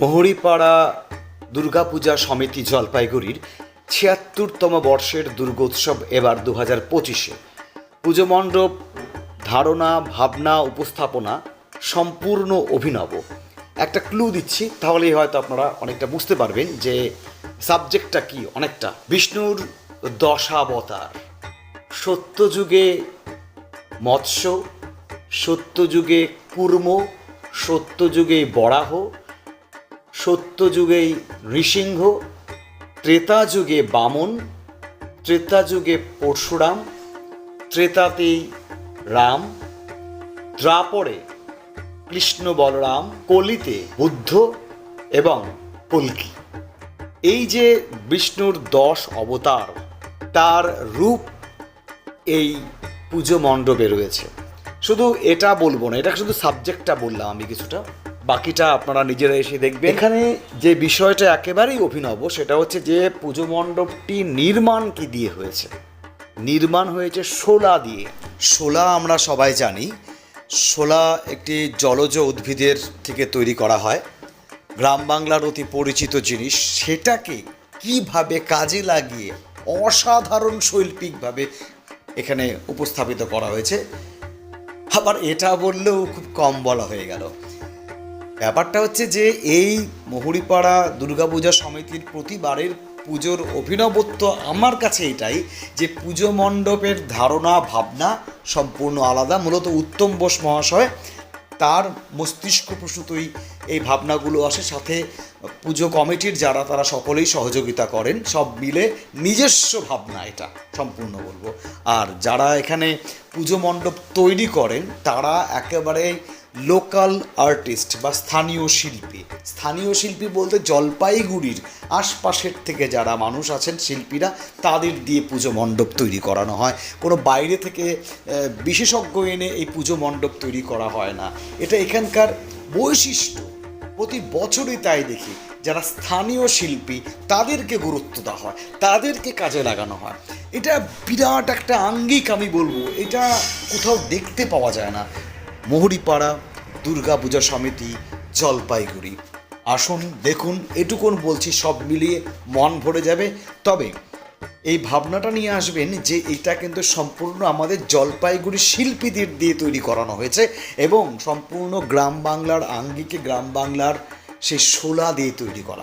মহুরিপাড়া দুর্গাপূজা সমিতি জলপাইগুড়ির ছিয়াত্তরতম বর্ষের দুর্গোৎসব এবার দু হাজার পঁচিশে। পুজো মণ্ডপ, ধারণা, ভাবনা, উপস্থাপনা সম্পূর্ণ অভিনব। একটা ক্লু দিচ্ছি, তাহলেই হয়তো আপনারা অনেকটা বুঝতে পারবেন যে সাবজেক্টটা কি অনেকটা। বিষ্ণুর দশাবতার। সত্যযুগে মৎস্য, সত্যযুগে কুর্ম, সত্যযুগে বরাহ সত্যযুগে নৃসিংহ ত্রেতা যুগে বামন ত্রেতা যুগে পরশুরাম, ত্রেতাতেই রাম দ্রাপরে কৃষ্ণ বলরাম, কলিতে বুদ্ধ এবং কল্কি। এই যে বিষ্ণুর দশ অবতার, তার রূপ এই পুজো মণ্ডপে রয়েছে। শুধু এটা বলব না, এটা শুধু সাবজেক্টটা বললাম আমি কিছুটা। বাকিটা আপনারা নিজেরা এসে দেখবেন। এখানে যে বিষয়টা একেবারেই অভিনব সেটা হচ্ছে যে পুজো মণ্ডপটি নির্মাণ কি দিয়ে হয়েছে? নির্মাণ হয়েছে শোলা দিয়ে। শোলা আমরা সবাই জানি। শোলা একটি জলজ উদ্ভিদের থেকে তৈরি করা হয়। গ্রাম বাংলার অতি পরিচিত জিনিস। সেটাকে কীভাবে কাজে লাগিয়ে অসাধারণ শৈল্পিকভাবে এখানে উপস্থাপিত করা হয়েছে। আবার এটা বললেও খুব কম বলা হয়ে গেল। ব্যাপারটা হচ্ছে যে এই মহুরিপাড়া দুর্গাপূজা সমিতির প্রতিবারের পুজোর অভিনবত্ব আমার কাছে এটাই যে পুজো মণ্ডপের ধারণা, ভাবনা সম্পূর্ণ আলাদা। মূলত উত্তম বোস মহাশয় তার মস্তিষ্ক প্রসূতই এই ভাবনাগুলো আসে। সাথে পুজো কমিটির যারা, তারা সকলেই সহযোগিতা করেন। সব মিলে নিজস্ব ভাবনা এটা, সম্পূর্ণ বলব। আর যারা এখানে পুজো মণ্ডপ তৈরি করেন, তারা একেবারে লোকাল আর্টিস্ট বা স্থানীয় শিল্পী। স্থানীয় শিল্পী বলতে জলপাইগুড়ির আশপাশের থেকে যারা মানুষ আছেন, শিল্পীরা, তাদের দিয়ে পুজো মণ্ডপ তৈরি করানো হয়। কোনো বাইরে থেকে বিশেষজ্ঞ এনে এই পুজো মণ্ডপ তৈরি করা হয় না। এটা এখানকার বৈশিষ্ট্য। প্রতি বছরই তাই দেখি, যারা স্থানীয় শিল্পী, তাদেরকে গুরুত্ব দেওয়া হয়, তাদেরকে কাজে লাগানো হয়। এটা বিরাট একটা আঙ্গিক আমি বলব। এটা কোথাও দেখতে পাওয়া যায় না। মোহরিপাড়া, দুর্গা পূজা সমিতি, জলপাইগুড়ি। আসুন, দেখুন, এটুকুন বলছি, সব মিলিয়ে মন ভরে যাবে। তবে, এই ভাবনাটা নিয়ে আসবেন যে, এটা কিন্তু সম্পূর্ণ আমাদের জলপাইগুড়ি শিল্পীদের দিয়ে তৈরি করানো হয়েছে এবং সম্পূর্ণ গ্রাম বাংলার আঙ্গিকে গ্রাম বাংলার সেই শোলা দিয়ে তৈরি করা